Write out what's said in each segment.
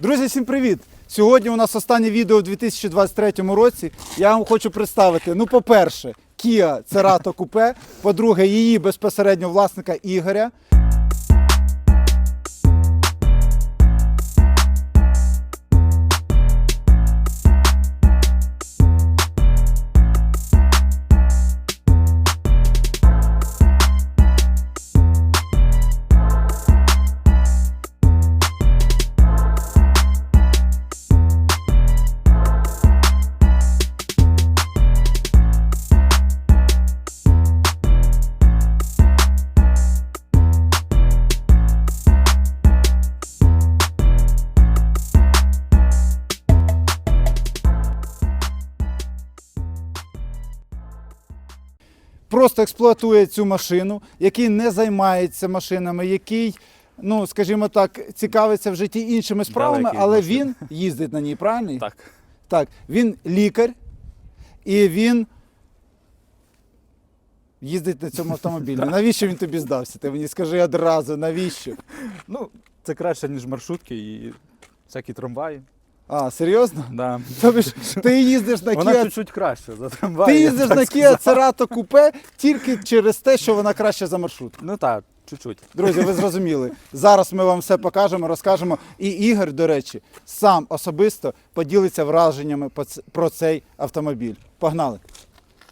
Друзі, всім привіт! Сьогодні у нас останнє відео у 2023 році. Я вам хочу представити, ну, по-перше, Kia Cerato Coupe, по-друге, її безпосередньо власника Ігоря. Просто експлуатує цю машину, який не займається машинами, який, ну скажімо так, цікавиться в житті іншими справами, Далекий але машин. він їздить на ній, правильно? Так. Так, він лікар і він їздить на цьому автомобілі. Навіщо він тобі здався? Ти мені скажи одразу, навіщо? Ну, це краще, ніж маршрутки і всякі трамваї. А, серйозно? Да. Тобі ж ти їздиш на Вона Kia, чуть-чуть краще за трамваї. ти я їздиш так на сказав. Kia Cerato Coupe тільки через те, що вона краще за маршрутку. Ну так, чуть-чуть. Друзі, ви зрозуміли. Зараз ми вам все покажемо, розкажемо. І Ігор, до речі, сам особисто поділиться враженнями по ц- про цей автомобіль. Погнали.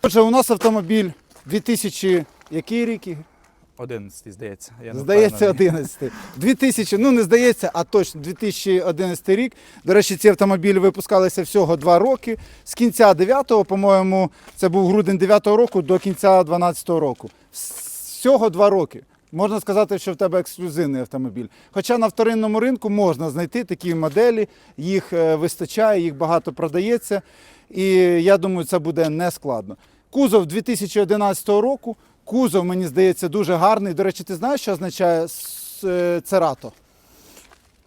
Отже, у нас автомобіль 2000, який рік? Ігор? 11, здається. Я не Здається, впевнений. 11. 2000, ну не здається, а точно 2011 рік. До речі, ці автомобілі випускалися всього два роки. З кінця 9-го, по-моєму, це був грудень 9-го року до кінця 12-го року. Всього два роки. Можна сказати, що в тебе ексклюзивний автомобіль. Хоча на вторинному ринку можна знайти такі моделі, їх е, вистачає, їх багато продається. І я думаю, це буде не складно. Кузов 2011 року. Кузов, мені здається, дуже гарний. До речі, ти знаєш, що означає е, церато?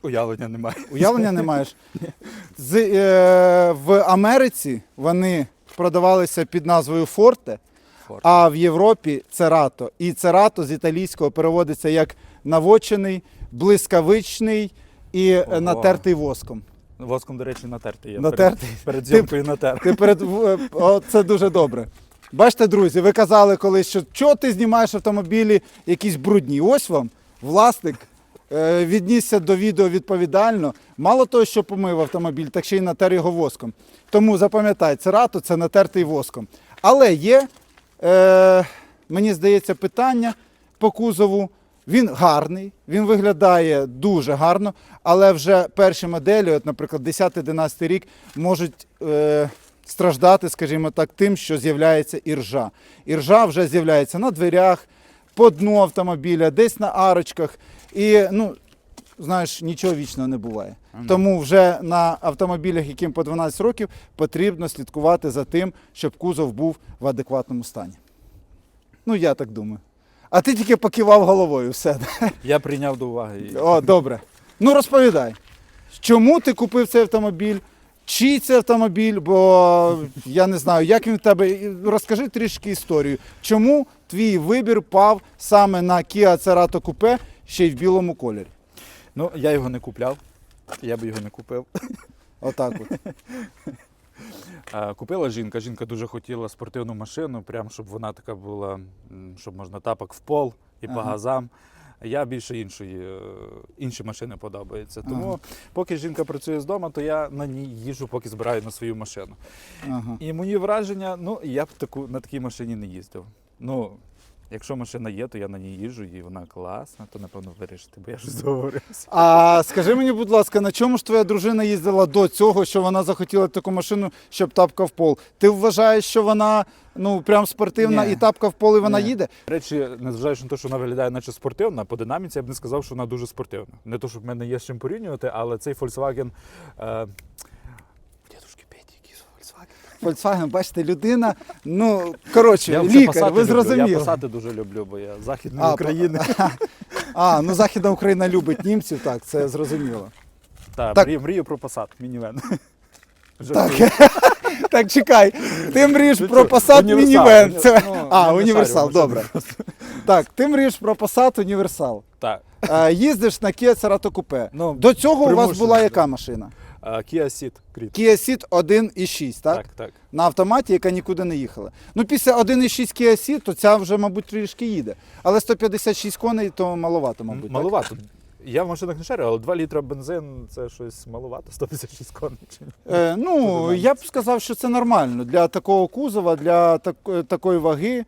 Уявлення немає. Уявлення не маєш? З, е, в Америці вони продавалися під назвою Форте, Форте. а в Європі церато. І церато з італійського переводиться як навочений, блискавичний і е, Ого. натертий воском. Воском, до речі, натертий. Я Натертий? Перед, перед зйомкою натер. Ти перед о, це дуже добре. Бачите, друзі, ви казали колись, що чого ти знімаєш автомобілі якісь брудні. Ось вам власник е, віднісся до відео відповідально. Мало того, що помив автомобіль, так ще й натер його воском. Тому запам'ятай, церато це натертий воском. Але є, е, мені здається, питання по кузову. Він гарний, він виглядає дуже гарно, але вже перші моделі, от, наприклад, 10-11 рік, можуть е, страждати, скажімо так, тим, що з'являється іржа. Іржа вже з'являється на дверях, по дну автомобіля, десь на арочках. І, ну, знаєш, нічого вічного не буває. Ага. Тому вже на автомобілях, яким по 12 років, потрібно слідкувати за тим, щоб кузов був в адекватному стані. Ну, я так думаю. А ти тільки покивав головою, все. Я прийняв до уваги. О, добре. Ну розповідай, чому ти купив цей автомобіль? Чий це автомобіль? Бо я не знаю, як він в тебе. Розкажи трішки історію. Чому твій вибір пав саме на Kia Cerato Coupe, ще й в білому кольорі? Ну, я його не купляв. Я б його не купив. Отак от. Купила жінка. Жінка дуже хотіла спортивну машину, прям щоб вона така була, м, щоб можна тапок в пол і по Ага. газам. Я більше іншої, е, інші машини подобаються. Тому Ага. поки жінка працює з дому, то я на ній їжджу, поки збираю на свою машину. Ага. І мої враження, ну я б таку на такій машині не їздив. Ну, якщо машина є, то я на ній їжджу і вона класна, то напевно вирішити, бо я ж договорився. А скажи мені, будь ласка, на чому ж твоя дружина їздила до цього, що вона захотіла таку машину, щоб тапка в пол? Ти вважаєш, що вона ну прям спортивна Ні. і тапка в пол, і вона Ні. їде? Речі, незважаючи на те, що вона виглядає наче спортивна, по динаміці я б не сказав, що вона дуже спортивна. Не то, щоб в мене є з чим порівнювати, але цей Volkswagen. Е... Volkswagen. Бачите, людина, ну коротше, Я лікар, ви люблю. Я зрозуміли. пасати дуже люблю, бо я з західної А, України. А, ну Західна Україна любить німців, так, це зрозуміло. Та, Так. Мрію, мрію про Passat, мінівен. Так. Так, чекай. Ти мрієш Ну, про що, Passat універсал, Це... ну, А, універсал, добре. Так, ти мрієш про Passat універсал. Так. Е, Їздиш на Kia Cerato Coupe. Ну, До цього у вас була яка машина? А, Kia Ceed Creed. Kia Ceed 1.6, так? Так, так. На автоматі, яка нікуди не їхала. Ну, після 1.6 Kia Ceed, то ця вже, мабуть, трішки їде. Але 156 коней, то маловато, мабуть. так? Маловато. Я в машинах не шарю, але 2 літра бензин це щось маловато, 156 коней. чи ні? Е, ну, я б сказав, що це нормально. Для такого кузова, для так- такої ваги.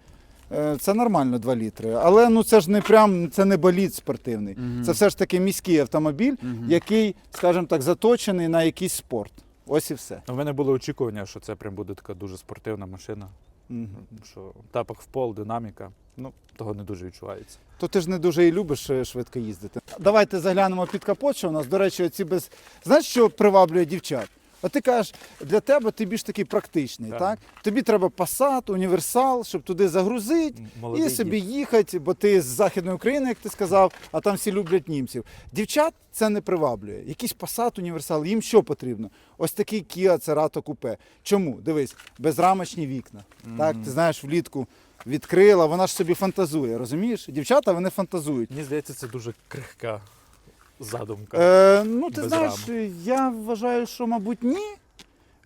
Е, Це нормально 2 літри. Але ну це ж не прям це не болід спортивний. Це все ж таки міський автомобіль, який, скажімо так, заточений на якийсь спорт. Ось і все. У мене було очікування, що це прям буде така дуже спортивна машина. Мгм. Що тапок в пол, динаміка. Ну, того не дуже відчувається. То ти ж не дуже і любиш е, швидко їздити. Давайте заглянемо під капот, що у нас, до речі, оці без. Знаєш, що приваблює дівчат? От ти кажеш, для тебе ти більш такий практичний, так? Так. Тобі треба Passat, універсал, щоб туди загрузити. М- І собі дід. їхати, бо ти з Західної України, як ти сказав, а там всі люблять німців. Дівчат це не приваблює. Якийсь Passat, універсал, їм що потрібно? Ось такий Kia Cerato Coupe. Чому? Дивись, безрамочні вікна. Так, ти знаєш, влітку відкрила, вона ж собі фантазує, розумієш? Дівчата вони фантазують. Мені здається, це дуже крихка задумка. Е, ну, ти Без знаєш, я вважаю, що, мабуть, ні.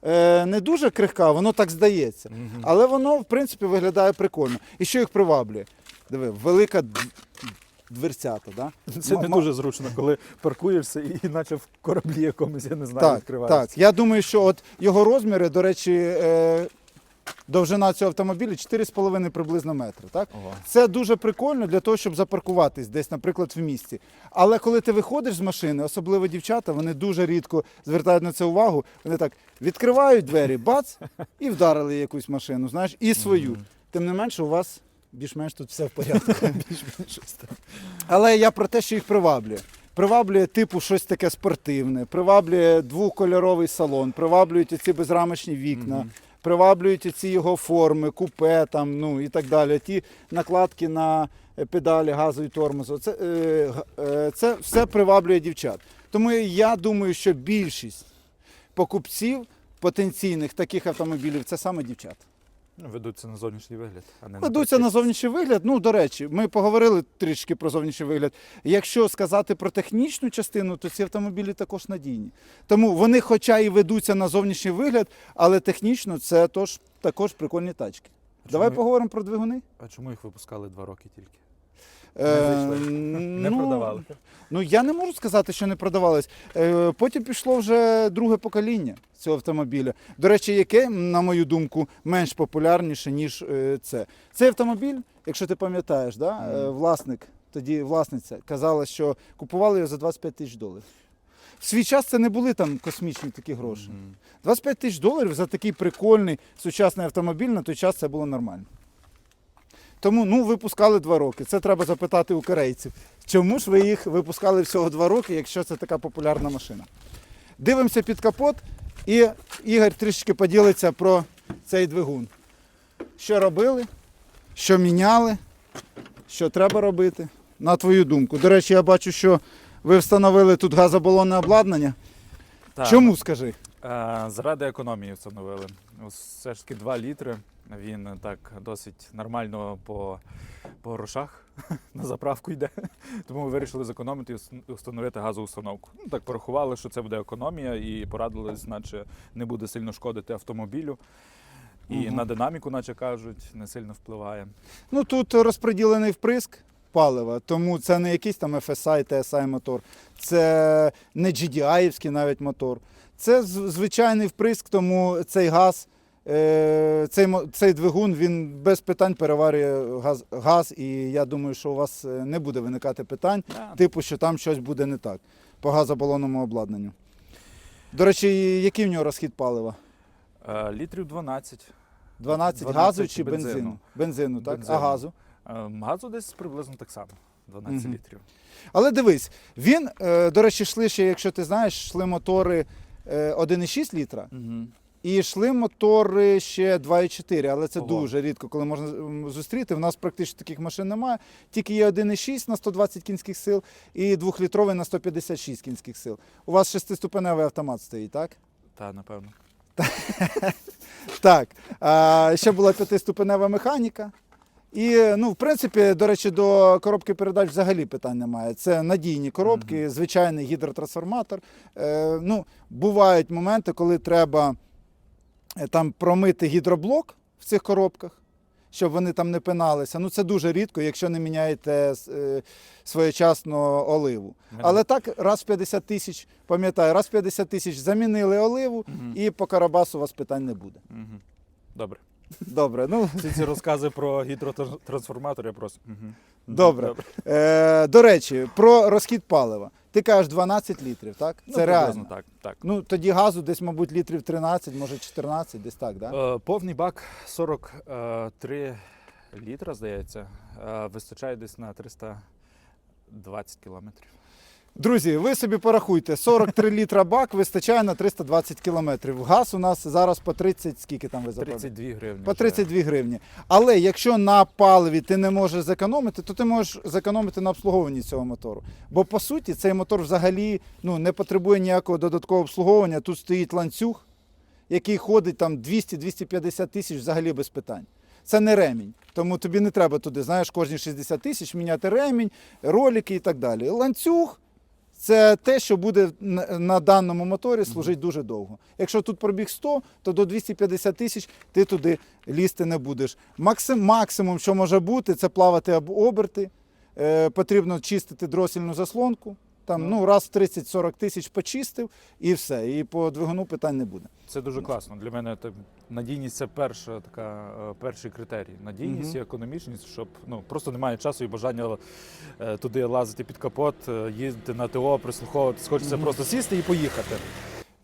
Е, не дуже крихка, воно так здається. Мгм. Але воно, в принципі, виглядає прикольно. І що їх приваблює? Диви, велика д- дверцята, да? Це не дуже зручно, коли паркуєшся і наче в кораблі якомусь, я не знаю, Так, відкриваєшся. так. Я думаю, що от його розміри, до речі, е, довжина цього автомобіля 4,5 приблизно метри. Так? Ого. Це дуже прикольно для того, щоб запаркуватись десь, наприклад, в місті. Але коли ти виходиш з машини, особливо дівчата, вони дуже рідко звертають на це увагу. Вони так відкривають двері, бац, і вдарили якусь машину, знаєш, і свою. Мгм. Тим не менше, у вас більш-менш тут все в порядку. Але я про те, що їх приваблює. Приваблює типу щось таке спортивне, приваблює двокольоровий салон, приваблюють оці безрамочні вікна. Приваблюють ці його форми, купе там, ну і так далі. Ті накладки на е, педалі газу і тормозу. Це, е, е, це все приваблює дівчат. Тому я думаю, що більшість покупців потенційних таких автомобілів це саме дівчата. Ну, ведуться на зовнішній вигляд, а не Ведуться на зовнішній вигляд. Ну, до речі, ми поговорили трішки про зовнішній вигляд. Якщо сказати про технічну частину, то ці автомобілі також надійні. Тому вони, хоча і ведуться на зовнішній вигляд, але технічно це тож, також прикольні тачки. А Давай чому- поговоримо про двигуни. А чому їх випускали два роки тільки? Е, зайшли. Не ну, продавали. Ну я не можу сказати, що не продавались. Е, Потім пішло вже друге покоління цього автомобіля. До речі, яке, на мою думку, менш популярніше, ніж е, це. Цей автомобіль, якщо ти пам'ятаєш, да, е, власник, тоді власниця казала, що купували його за 25 тисяч доларів. В свій час це не були там космічні такі гроші. 25 тисяч доларів за такий прикольний сучасний автомобіль на той час це було нормально. Тому ну, випускали два роки. Це треба запитати у корейців. Чому ж ви їх випускали всього два роки, якщо це така популярна машина? Дивимося під капот, і Ігор трішки поділиться про цей двигун. Що робили, що міняли, що треба робити, на твою думку. До речі, я бачу, що ви встановили тут газобалонне обладнання. Так. Чому скажи? Е, Заради економії встановили. Все ж таки 2 літри. Він е, так досить нормально по, по грошах на заправку йде. Тому ми вирішили зекономити і встановити газову установку. Ну, так порахували, що це буде економія, і порадились, наче не буде сильно шкодити автомобілю. І Мгм. на динаміку, наче кажуть, не сильно впливає. Ну тут розподілений вприск палива, тому це не якийсь там FSI, TSI мотор, це не GDI-івський навіть мотор. Це звичайний вприск, тому цей газ, е, цей, цей двигун він без питань переварює газ, газ, і я думаю, що у вас е, не буде виникати питань, Да. типу, що там щось буде не так по газобалонному обладнанню. До речі, який в нього розхід палива? Е, Літрів 12. 12, 12 газу чи бензину? бензину. Бензину, так? Бензину. А газу? Газу десь приблизно так само. 12 Мгм. літрів. Але дивись, він, до речі, йшли ще, якщо ти знаєш, йшли мотори 1,6 літра Угу. і йшли мотори ще 2,4, але це Ого. дуже рідко, коли можна зустріти. В нас практично таких машин немає. Тільки є 1,6 на 120 кінських сил і 2-літровий на 156 кінських сил. У вас шестиступеневий автомат стоїть, так? Та, напевно. Так. А, ще була п'ятиступенева механіка. І, ну, в принципі, до речі, до коробки передач взагалі питань немає. Це надійні коробки, звичайний гідротрансформатор. Е, ну, бувають моменти, коли треба е, там промити гідроблок в цих коробках, щоб вони там не пиналися. Ну, це дуже рідко, якщо не міняєте е, своєчасно оливу. Мене- Але так, раз в 50 тисяч, пам'ятаю, раз в 50 тисяч замінили оливу, Мгм. і по Карабасу у вас питань не буде. Мгм. Добре. Добре, ну Всі ці розкази про гідротрансформатор я просто. Мгм. Добре. Е, до речі, про розхід палива. Ти кажеш 12 літрів, так? Ну, Це приблизно реально. Так, так. Ну тоді газу десь, мабуть, літрів 13, може 14, десь так, да? Е, повний бак 43 літра, здається. Е, вистачає десь на 320 кілометрів. Друзі, ви собі порахуйте, 43 літра бак вистачає на 320 кілометрів. Газ у нас зараз по 30, скільки там ви заплатили? 32 гривні. По вже. 32 гривні. Але якщо на паливі ти не можеш зекономити, то ти можеш зекономити на обслуговуванні цього мотору. Бо по суті цей мотор взагалі ну, не потребує ніякого додаткового обслуговування. Тут стоїть ланцюг, який ходить там 200-250 тисяч взагалі без питань. Це не ремінь. Тому тобі не треба туди, знаєш, кожні 60 тисяч міняти ремінь, ролики і так далі. Ланцюг це те, що буде на, даному моторі служити дуже довго. Якщо тут пробіг 100, то до 250 тисяч ти туди лізти не будеш. Максим, максимум, що може бути, це плавати або оберти. Е, потрібно чистити дросільну заслонку. Там, ну, раз в 30-40 тисяч почистив і все. І по двигуну питань не буде. Це дуже класно. Для мене це, надійність це перша така, е, перший критерій. Надійність угу. і економічність, щоб ну просто немає часу і бажання е, туди лазити під капот, е, їздити на ТО, прислуховуватись. Хочеться просто сісти і поїхати.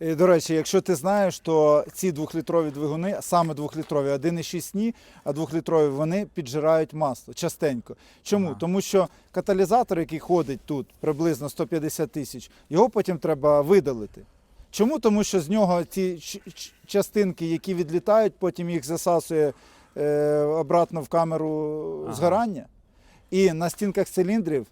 І, до речі, якщо ти знаєш, то ці двохлітрові двигуни, саме двохлітрові, 1,6 ні, а двохлітрові вони піджирають масло частенько. Чому? Ага. Тому що каталізатор, який ходить тут приблизно 150 тисяч, його потім треба видалити. Чому? Тому що з нього ці частинки, які відлітають, потім їх засасує е, обратно в камеру Ага. згорання. І на стінках циліндрів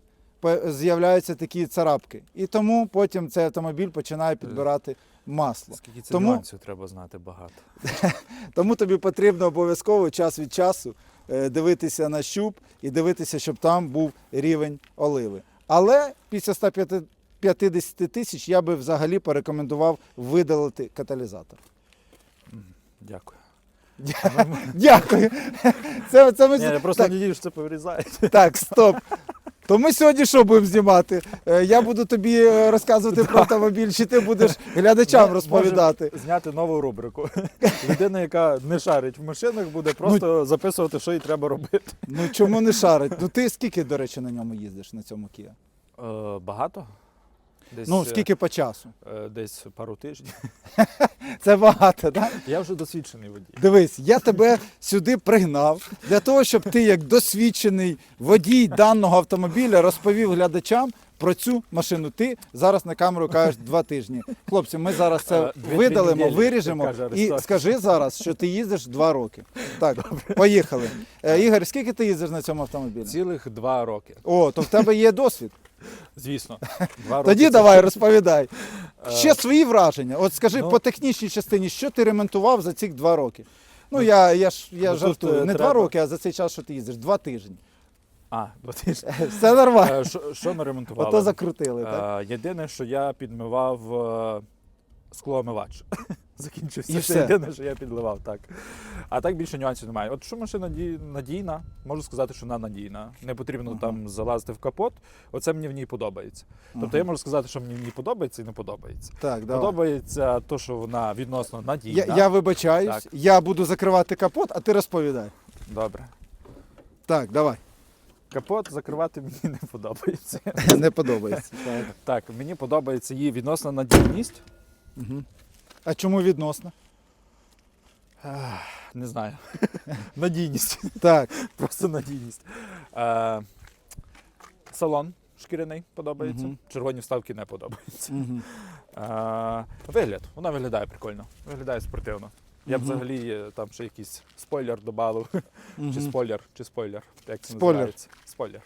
з'являються такі царапки. І тому потім цей автомобіль починає підбирати масло. Скільки це Тому- нюансів треба знати багато. Тому тобі потрібно обов'язково час від часу е, дивитися на щуп і дивитися, щоб там був рівень оливи. Але після 150 тисяч я би взагалі порекомендував видалити каталізатор. Дякую. Дякую. Це, це ми... Ні, я просто надію, що це повирізають. Так, стоп. То ми сьогодні що будемо знімати? Е, Я буду тобі е, розказувати про автомобіль, чи ти будеш глядачам Може- розповідати. Зняти нову рубрику. Людина, яка не шарить в машинах, буде просто записувати, що їй треба робити. Ну чому не шарить? Ну ти скільки, до речі, на ньому їздиш на цьому Kia? Е, багато? Десь, Ну, е, скільки по часу? е, Десь пару тижнів. Це багато, так? Я вже досвідчений водій. Дивись, я тебе сюди пригнав для того, щоб ти, як досвідчений водій даного автомобіля, розповів глядачам про цю машину. Ти зараз на камеру кажеш два тижні. Хлопці, ми зараз це Е, дві-три видалимо, неділі, виріжемо каже і Аристотель. скажи зараз, що ти їздиш два роки. Так, поїхали. Е, Ігор, скільки ти їздиш на цьому автомобілі? Цілих два роки. О, то в тебе є досвід. Звісно. Два роки Тоді це- давай розповідай. Е, Ще свої враження. От скажи ну- по технічній частині, що ти ремонтував за ці два роки? Ну, Ну, я, я ж я ну, тут, жартую. е, Не два треба- роки, а за цей час, що ти їздиш, два тижні. А, два тижні. Все нормально. Е, Що, що ми ремонтували? Ото закрутили, так? Е, Єдине, що я підмивав е, склоомивач. Закінчився. І Це все. єдине, що я підливав, так. А так більше нюансів немає. От що машина надійна, можу сказати, що вона надійна. Не потрібно Ага. там залазити в капот. Оце мені в ній подобається. Тобто Ага. я можу сказати, що мені в ній подобається і не подобається. Так, давай. Подобається те, що вона відносно надійна. Я, я вибачаюсь, Так. я буду закривати капот, а ти розповідай. Добре. Так, давай. Капот закривати мені не подобається. Не подобається. Так. Так, мені подобається її відносна надійність. Угу. А чому відносно? Не знаю. Надійність. Так. Просто надійність. Е, салон шкіряний подобається. Мгм. Червоні вставки не подобаються. Угу. Е, вигляд. Вона виглядає прикольно. Виглядає спортивно. Я б Мгм. взагалі е, там ще якийсь спойлер додав. Чи спойлер, чи спойлер. Як це Спойлер. називається? Спойлер.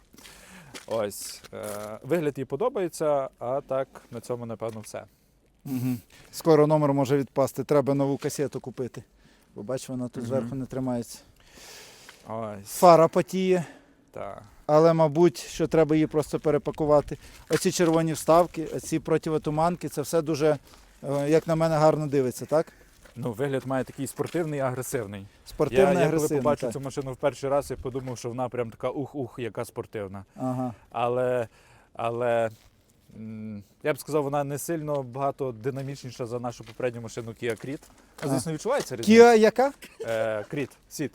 Ось. Е, вигляд їй подобається, а так на цьому, напевно, все. Угу. Скоро номер може відпасти, треба нову касету купити. Бо бач, вона тут Мгм. зверху не тримається. Ой, Фара потіє, та. але, мабуть, що треба її просто перепакувати. Оці червоні вставки, оці противотуманки, це все дуже, е, як на мене, гарно дивиться, так? Ну, вигляд має такий спортивний і агресивний. Спортивно, я, я коли побачив так. цю машину в перший раз, я подумав, що вона прям така ух-ух, яка спортивна. Ага. Але, але я б сказав, вона не сильно багато динамічніша за нашу попередню машину Kia Creed. Звісно, відчувається різниця. Кія яка? Е, Creed, Сіт.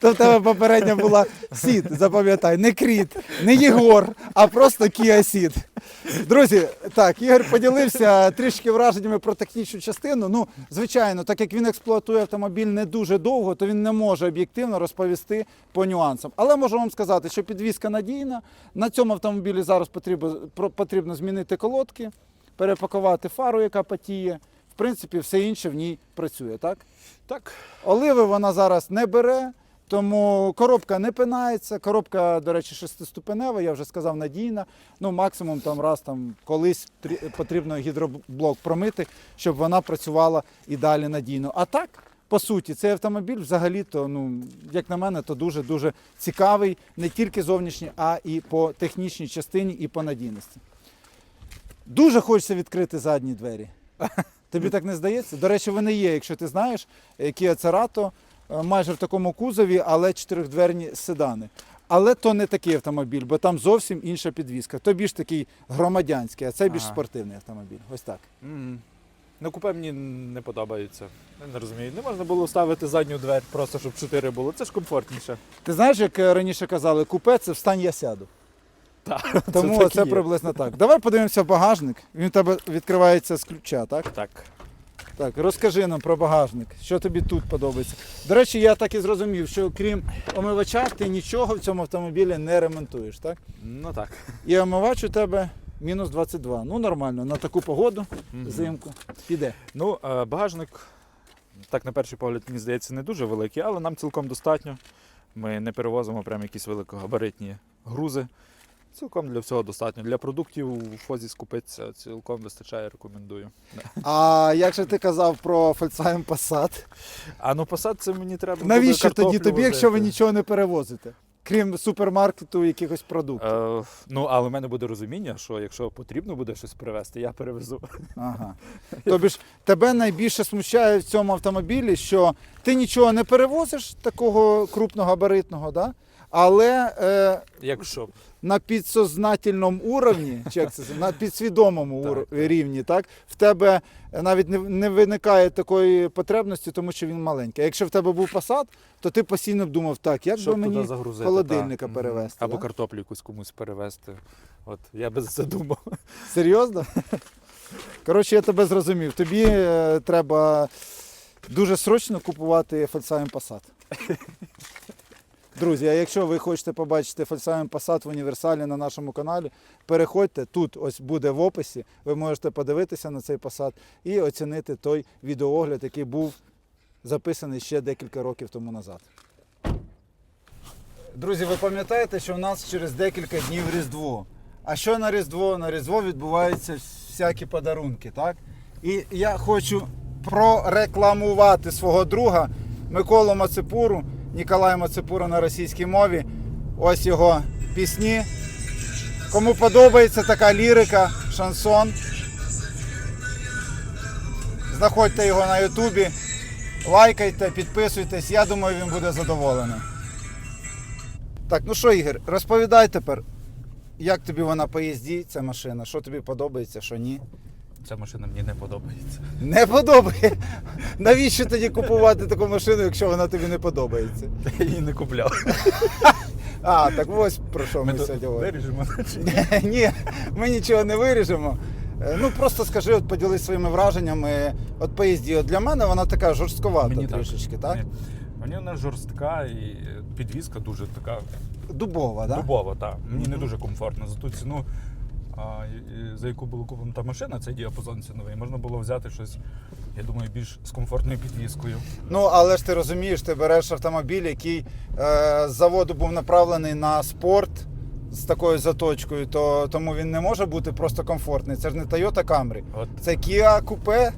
То в тебе попередня була Сід, запам'ятай, не Кріт, не Єгор, а просто Кія Сід. Друзі, так, Ігор поділився трішки враженнями про технічну частину. Ну, звичайно, так як він експлуатує автомобіль не дуже довго, то він не може об'єктивно розповісти по нюансам. Але можу вам сказати, що підвізка надійна. На цьому автомобілі зараз потрібно, потрібно змінити колодки, перепакувати фару, яка потіє. В принципі, все інше в ній працює, так? Так. Оливи вона зараз не бере, тому коробка не пинається. Коробка, до речі, шестиступенева, я вже сказав, надійна. Ну, максимум там раз там колись трі- потрібно гідроблок промити, щоб вона працювала і далі надійно. А так, по суті, цей автомобіль взагалі-то, ну, як на мене, то дуже-дуже цікавий не тільки зовнішній, а і по технічній частині, і по надійності. Дуже хочеться відкрити задні двері. Тобі так не здається? До речі, вони є, якщо ти знаєш, е, Kia Cerato е, майже в такому кузові, але чотирьохдверні седани. Але то не такий автомобіль, бо там зовсім інша підвізка. То більш такий громадянський, а це більш Ага. спортивний автомобіль. Ось так. М. Ну, купе мені не подобається. Я не розумію. Не можна було ставити задню двері, просто щоб чотири було. Це ж комфортніше. Ти знаєш, як е, раніше казали, купе це встань, я сяду. Так, Тому так це, є. приблизно так. Давай подивимося в багажник. Він у тебе відкривається з ключа, так? Так. Так, розкажи нам про багажник. Що тобі тут подобається? До речі, я так і зрозумів, що крім омивача, ти нічого в цьому автомобілі не ремонтуєш, так? Ну так. І омивач у тебе мінус 22. Ну нормально, на таку погоду, Мгм. зимку. Піде. Ну, е, багажник, так на перший погляд, мені здається, не дуже великий, але нам цілком достатньо. Ми не перевозимо прям якісь великогабаритні грузи. Цілком для всього достатньо. Для продуктів у фозі скупитися цілком вистачає, рекомендую. А як же ти казав про Volkswagen Passat? А ну посад це мені треба. буде Навіщо тоді тобі, якщо ви нічого не перевозите? Крім супермаркету якихось продуктів. Е, ну, але в мене буде розуміння, що якщо потрібно буде щось привезти, я перевезу. Ага. Тобі ж тебе найбільше смущає в цьому автомобілі, що ти нічого не перевозиш такого крупногабаритного, да? Але е, Якщо на підсознательному уровні, чи як це на підсвідомому Так, рівні, так, в тебе навіть не, не виникає такої потребності, тому що він маленький. А якщо в тебе був посад, то ти постійно б думав, так, як би щоб туди мені холодильника та. Перевезти, Або да? картоплю якусь комусь перевезти. От я би за це думав. серйозно? Коротше, я тебе зрозумів. Тобі е, треба дуже срочно купувати Volkswagen Passat. Друзі, а якщо ви хочете побачити Volkswagen Passat в універсалі на нашому каналі, переходьте, тут ось буде в описі, ви можете подивитися на цей Passat і оцінити той відеоогляд, який був записаний ще декілька років тому назад. Друзі, ви пам'ятаєте, що у нас через декілька днів Різдво. А що на Різдво? На Різдво відбуваються всякі подарунки, так? І я хочу прорекламувати свого друга Миколу Мацепуру, Ніколая Мацепура на російській мові. Ось його пісні. Кому подобається така лірика, шансон. Знаходьте його на Ютубі, лайкайте, підписуйтесь. Я думаю, він буде задоволений. Так, ну що, Ігор, розповідай тепер, як тобі вона по їзді, ця машина, що тобі подобається, що ні. Ця машина мені не подобається. Не подобає. Навіщо тоді купувати таку машину, якщо вона тобі не подобається? Я її не купляв. А, так ось про що ми, Ми сьогодні говоримо. виріжемо. ні? Ні, ми нічого не виріжемо. Е, Ну просто скажи, от поділись своїми враженнями. От по їзді. От для мене вона така жорстковата Мені трішечки, так? Мені, мені вона жорстка і підвізка дуже така Дубова, так? дубова, так. Мені не дуже комфортно. За ту ціну, за яку була куплена та машина, цей діапазон ціновий, можна було взяти щось, я думаю, більш з комфортною підвіскою. Ну, але ж ти розумієш, ти береш автомобіль, який е, з заводу був направлений на спорт з такою заточкою, то тому він не може бути просто комфортний. Це ж не Toyota Camry. От Це Kia Coupe,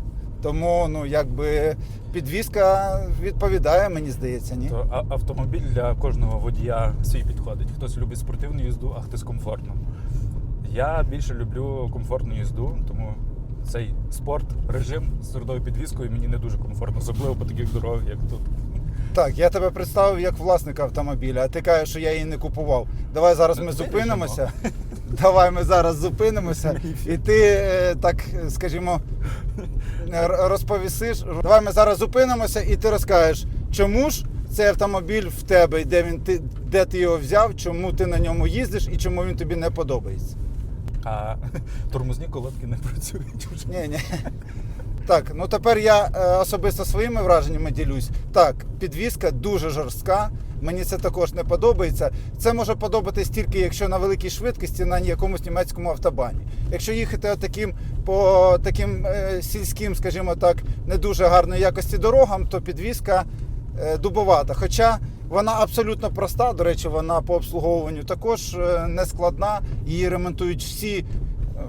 Тому ну, якби підвізка відповідає, мені здається, ні. То а- автомобіль для кожного водія свій підходить. Хтось любить спортивну їзду, а хтось комфортну. Я більше люблю комфортну їзду, тому цей спорт, режим з твердою підвіскою мені не дуже комфортно, особливо по таких дорогах, як тут. Так, я тебе представив як власника автомобіля, а ти кажеш, що я її не купував. Давай зараз ми зупинимося. Давай ми зараз зупинимося. І ти е, так, скажімо, р- розповісиш. Давай ми зараз зупинимося, і ти розкажеш, чому ж цей автомобіль в тебе, і де він ти, де ти його взяв, чому ти на ньому їздиш і чому він тобі не подобається. А тормозні колодки не працюють вже. Ні, ні. Так, ну тепер я е, особисто своїми враженнями ділюсь. Так, підвізка дуже жорстка. Мені це також не подобається. Це може подобатись тільки якщо на великій швидкості на якомусь німецькому автобані. Якщо їхати таким по таким е, сільським, скажімо так, не дуже гарної якості дорогам, то підвізка е, дубовата. Хоча вона абсолютно проста. До речі, вона по обслуговуванню також е, не складна. Її ремонтують всі Е,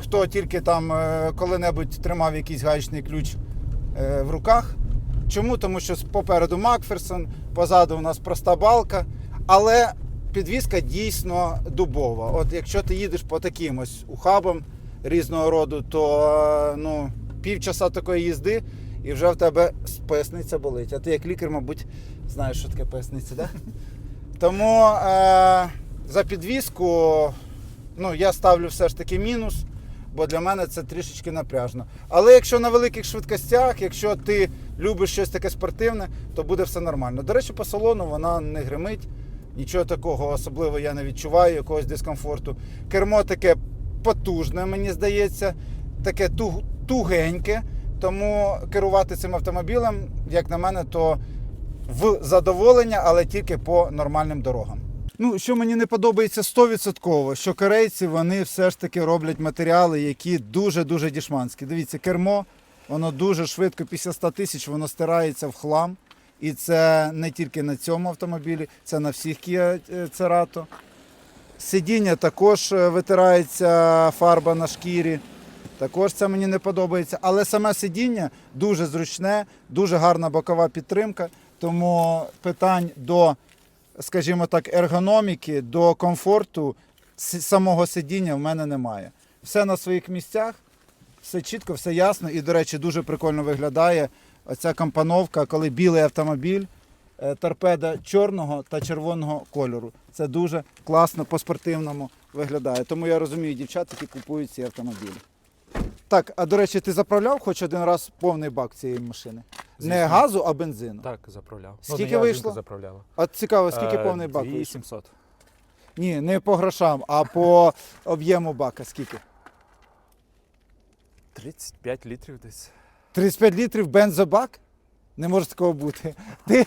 хто тільки там е, коли-небудь тримав якийсь гаечний ключ в руках. Чому? Тому що попереду Макферсон, позаду у нас проста балка, але підвізка дійсно дубова. От якщо ти їдеш по таким ось ухабам різного роду, то ну, півчаса такої їзди і вже в тебе песниця болить. А ти як лікар, мабуть, знаєш, що таке песниця, так? Тому е, за підвізку ну, я ставлю все ж таки мінус, бо для мене це трішечки напряжно. Але якщо на великих швидкостях, якщо ти любиш щось таке спортивне, то буде все нормально. До речі, по салону вона не гримить, нічого такого особливо я не відчуваю, якогось дискомфорту. Кермо таке потужне, мені здається, таке тугеньке. Тому керувати цим автомобілем, як на мене, то в задоволення, але тільки по нормальним дорогам. Ну, що мені не подобається 100%, що корейці вони все ж таки роблять матеріали, які дуже-дуже дішманські. Дивіться, кермо, воно дуже швидко, після 100 тисяч, воно стирається в хлам. І це не тільки на цьому автомобілі, це на всіх Kia Cerato. Сидіння також е, витирається фарба на шкірі. Також це мені не подобається. Але саме сидіння дуже зручне, дуже гарна бокова підтримка. Тому питань до, скажімо так, ергономіки, до комфорту самого сидіння в мене немає. Все на своїх місцях, все чітко, все ясно. І, до речі, дуже прикольно виглядає оця компоновка, коли білий автомобіль, е, торпеда чорного та червоного кольору. Це дуже класно по-спортивному виглядає. Тому я розумію дівчат, які купують ці автомобілі. Так, а до речі, ти заправляв хоч один раз повний бак цієї машини? Не газу, а бензину. Так, заправляв. Скільки ну, вийшло? заправляла. А цікаво, скільки Е, повний бак вийшов? 2700. Ні, не по грошам, а по об'єму бака. Скільки? 35 літрів десь. 35 літрів бензобак? Не може такого бути. Ти,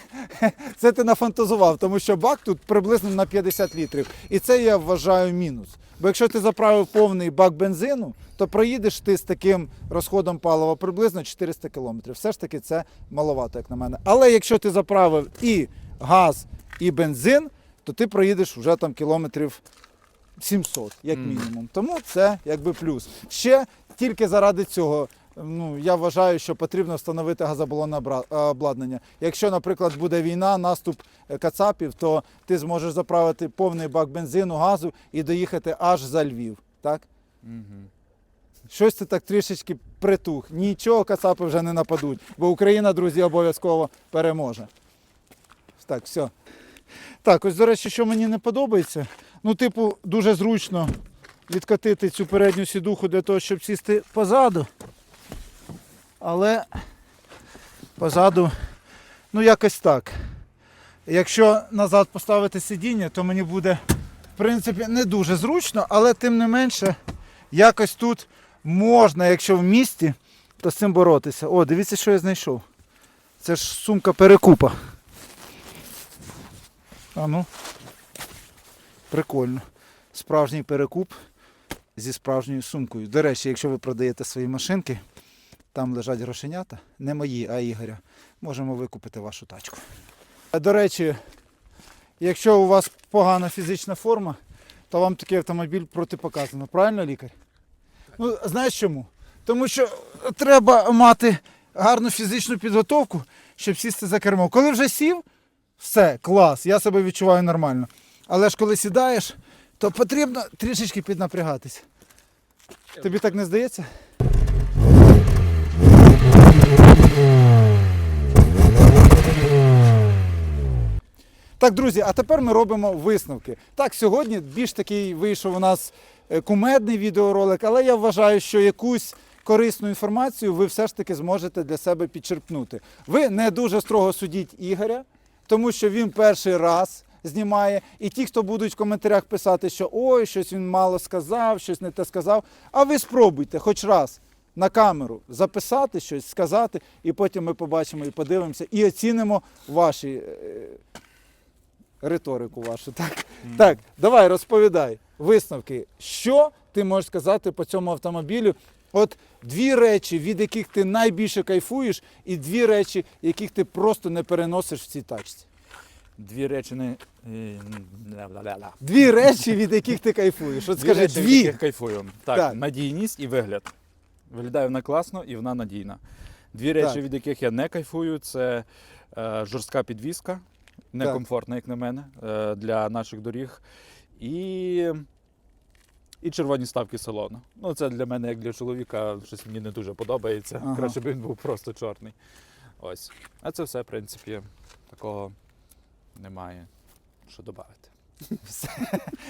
це ти нафантазував, тому що бак тут приблизно на 50 літрів. І це я вважаю мінус. Бо якщо ти заправив повний бак бензину, то проїдеш ти з таким розходом палива приблизно 400 кілометрів. Все ж таки це маловато, як на мене. Але якщо ти заправив і газ, і бензин, то ти проїдеш вже там кілометрів 700, як мінімум. Тому це якби плюс. Ще тільки заради цього. Ну, я вважаю, що потрібно встановити газобалонне обладнання. Якщо, наприклад, буде війна, наступ е, кацапів, то ти зможеш заправити повний бак бензину, газу і доїхати аж за Львів. Так? Угу. Щось ти так трішечки притух. Нічого кацапи вже не нападуть, бо Україна, друзі, обов'язково переможе. Так, все. Так, ось, до речі, що мені не подобається. Ну, типу, дуже зручно відкатити цю передню сідуху для того, щоб сісти позаду. Але позаду, ну якось так. Якщо назад поставити сидіння, то мені буде, в принципі, не дуже зручно, але тим не менше, якось тут можна, якщо в місті, то з цим боротися. О, дивіться, що я знайшов. Це ж сумка перекупа. А ну. Прикольно. Справжній перекуп зі справжньою сумкою. До речі, якщо ви продаєте свої машинки, там лежать грошенята, не мої, а Ігоря. Можемо викупити вашу тачку. До речі, якщо у вас погана фізична форма, то вам такий автомобіль протипоказано. Правильно, лікар? Ну, знаєш чому? Тому що треба мати гарну фізичну підготовку, щоб сісти за кермо. Коли вже сів, все, клас, я себе відчуваю нормально. Але ж коли сідаєш, то потрібно трішечки піднапрягатися. Тобі так не здається? Так, друзі, а тепер ми робимо висновки. Так, сьогодні більш такий вийшов у нас е, кумедний відеоролик, але я вважаю, що якусь корисну інформацію ви все ж таки зможете для себе підчерпнути. Ви не дуже строго судіть Ігоря, тому що він перший раз знімає. І ті, хто будуть в коментарях писати, що ой, щось він мало сказав, щось не те сказав. А ви спробуйте хоч раз на камеру записати щось, сказати, і потім ми побачимо і подивимося, і оцінимо ваші. е, Риторику вашу, так? Так, давай розповідай висновки. Що ти можеш сказати по цьому автомобілю? От дві речі, від яких ти найбільше кайфуєш, і дві речі, яких ти просто не переносиш в цій тачці. Дві речі не. е. Дві речі, від яких ти кайфуєш. От скажи речі, від дві. яких кайфую. Так, Так. надійність і вигляд. Виглядає вона класно і вона надійна. Дві речі, Так. від яких я не кайфую, це е, жорстка підвізка, некомфортна, як на мене, е, для наших доріг. І, і червоні ставки салону. Ну, це для мене, як для чоловіка, щось мені не дуже подобається. Ага. Краще б він був просто чорний. Ось. А це все, в принципі, такого немає, що додати.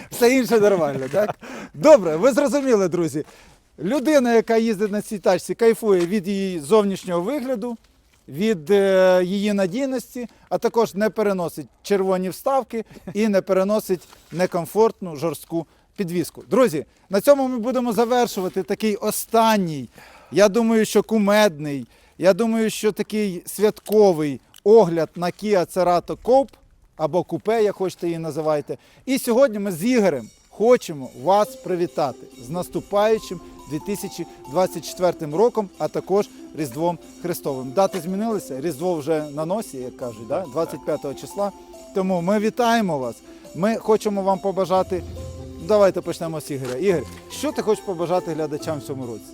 Все інше нормально, так? Добре, ви зрозуміли, друзі. Людина, яка їздить на цій тачці, кайфує від її зовнішнього вигляду, від е, її надійності, а також не переносить червоні вставки і не переносить некомфортну жорстку підвіску. Друзі, на цьому ми будемо завершувати такий останній, я думаю, що кумедний, я думаю, що такий святковий огляд на Kia Cerato Coupe або купе, як хочете її називайте. І сьогодні ми з Ігорем хочемо вас привітати з наступаючим 2024 роком, а також Різдвом Христовим. Дати змінилися, Різдво вже на носі, як кажуть, да? 25 числа. Тому ми вітаємо вас. Ми хочемо вам побажати. Давайте почнемо з Ігоря. Ігор, що ти хочеш побажати глядачам в цьому році?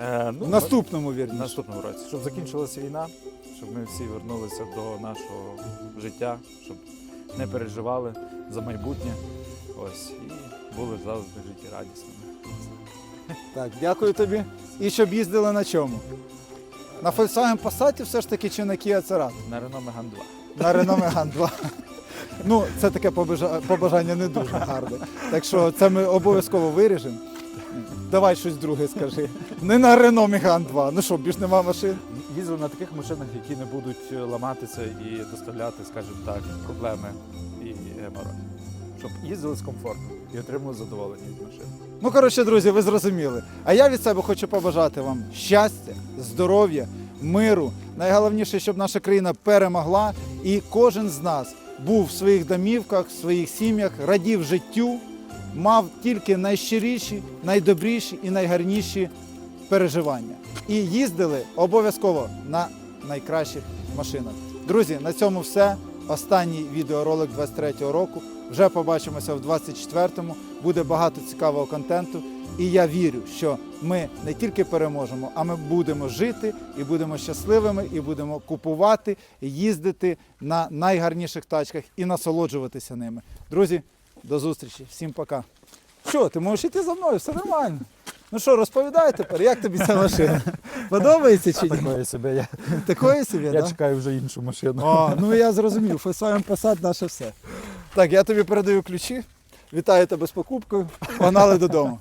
Е, ну, В наступному В наступному році, щоб закінчилася війна, щоб ми всі вернулися до нашого життя, щоб не переживали за майбутнє. Ось, і були завжди життєрадісними. Так, дякую тобі. І щоб їздили на чому? На Volkswagen Passat все ж таки чи на Kia Cerato? На Renault Megane 2. На Renault Megane 2. Ну, це таке побажа- побажання не дуже гарне. Так що це ми обов'язково виріжемо. Давай щось друге скажи. Не на Renault Megane 2. Ну що, більш нема машин? Їздили на таких машинах, які не будуть е, ламатися і доставляти, скажімо так, проблеми і геморой. Щоб їздили з комфортом і отримали задоволення від машин. Ну, коротше, друзі, ви зрозуміли. А я від себе хочу побажати вам щастя, здоров'я, миру. Найголовніше, щоб наша країна перемогла і кожен з нас був в своїх домівках, в своїх сім'ях, радів життю, мав тільки найщиріші, найдобріші і найгарніші переживання. І їздили обов'язково на найкращих машинах. Друзі, на цьому все. Останній відеоролик 23-го року. Вже побачимося в 24-му. Буде багато цікавого контенту. І я вірю, що ми не тільки переможемо, а ми будемо жити і будемо щасливими, і будемо купувати, їздити на найгарніших тачках і насолоджуватися ними. Друзі, до зустрічі. Всім пока. Що, ти можеш йти за мною, все нормально. Ну що, розповідай тепер, як тобі ця машина? Подобається чи ні? Такої себе я, Такої собі, я да? чекаю вже іншу машину. О, ну я зрозумів, Volkswagen Passat наше все. Так, я тобі передаю ключі. Вітаю тебе з покупкою. Погнали додому.